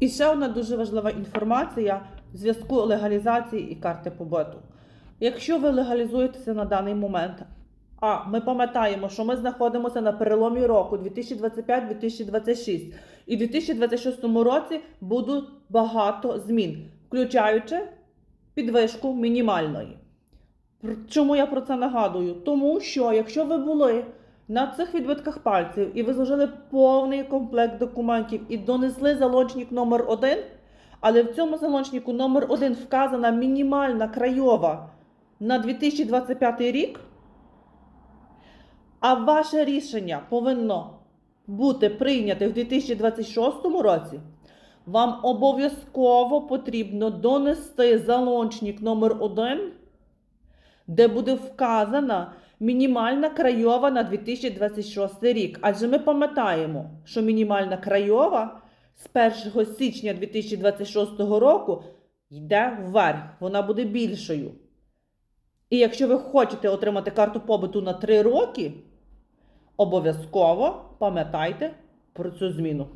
І ще одна дуже важлива інформація в зв'язку легалізації і карти побиту. Якщо ви легалізуєтеся на даний момент, а ми пам'ятаємо, що ми знаходимося на переломі року 2025-2026, і в 2026 році будуть багато змін, включаючи підвишку мінімальної. Чому я про це нагадую? Тому що якщо ви були на цих відбитках пальців і ви зложили повний комплект документів і донесли залончник номер 1 але в цьому залончнику номер 1 вказана мінімальна краєва на 2025 рік, а ваше рішення повинно бути прийняте в 2026 році, вам обов'язково потрібно донести залончник номер 1 де буде вказана мінімальна крайова на 2026 рік. Адже ми пам'ятаємо, що мінімальна крайова з 1 січня 2026 року йде вверх, вона буде більшою. І якщо ви хочете отримати карту побуту на 3 роки, обов'язково пам'ятайте про цю зміну.